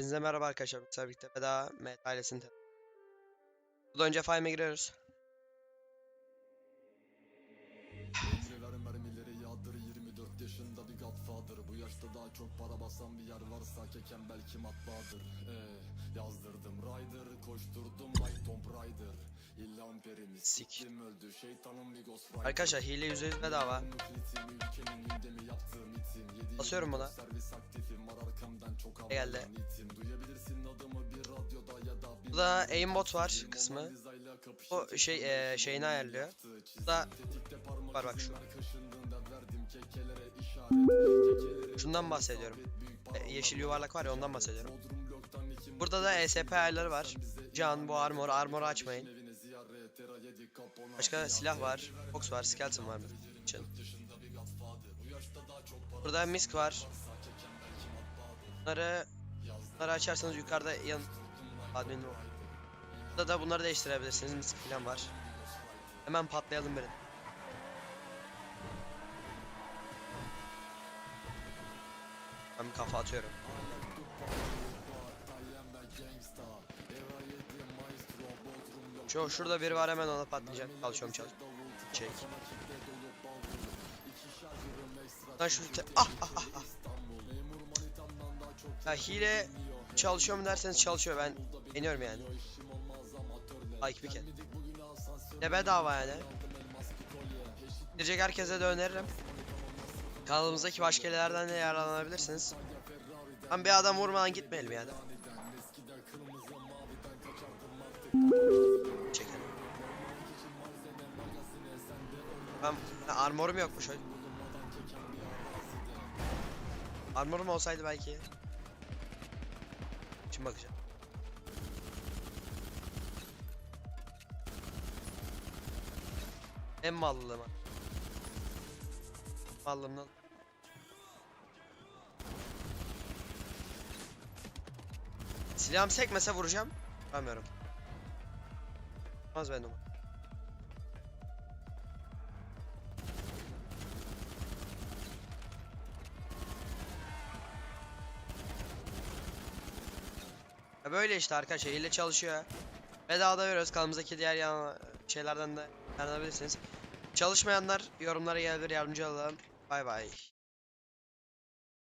Hepinize merhaba arkadaşlar. Bizlerle birlikte bedava Met ailesini Bundan önce Fime'e giriyoruz. Ömrüler mermileri yağdır 24 yaşında bir godfather Bu yaşta daha çok para basan bir yer varsa keken belki matbaadır ee, Yazdırdım rider koşturdum like Tomb Raider İlhan perimi Sik. siktim öldü şeytanın bir ghost rider Arkadaşlar hile %100 bedava. Basıyorum buna. Geldi? ya da aimbot var kısmı. Bu şey eee şeyini ayarlıyor. Burada var bak şu. Şundan bahsediyorum. E, yeşil yuvarlak var ya ondan bahsediyorum. Burada da ESP ayarları var. Can bu armor. Armor açmayın. Başka silah var. Fox var. Skeleton var. için. Burada misk var. Bunları bunları açarsanız yukarıda yan admin var. Burada da bunları değiştirebilirsiniz. Misk falan var. Hemen patlayalım benim. Ben bir kafa atıyorum. Şu şurada biri var hemen ona patlayacak. Çalışıyorum çalış. Çek. Lan şu te- ah ah ah Ya hile çalışıyor mu derseniz çalışıyor ben deniyorum yani. Like bir kere. Ne bedava yani. Girecek herkese de öneririm. Kanalımızdaki başka hilelerden de yararlanabilirsiniz. Ama bir adam vurmadan gitmeyelim yani. Çekelim. Ben ha, armorum yokmuş. Armorum olsaydı belki. Şimdi bakacağım. En mallılığıma. Mallımdan. Silahım sekmese vuracağım. Vuramıyorum. Az ben numara. Böyle işte arkadaşlar hile çalışıyor. Bedavada veriyoruz kanalımızdaki diğer yan şeylerden de yararlanabilirsiniz. Çalışmayanlar yorumlara gelebilir yardımcı olalım. Bay bay.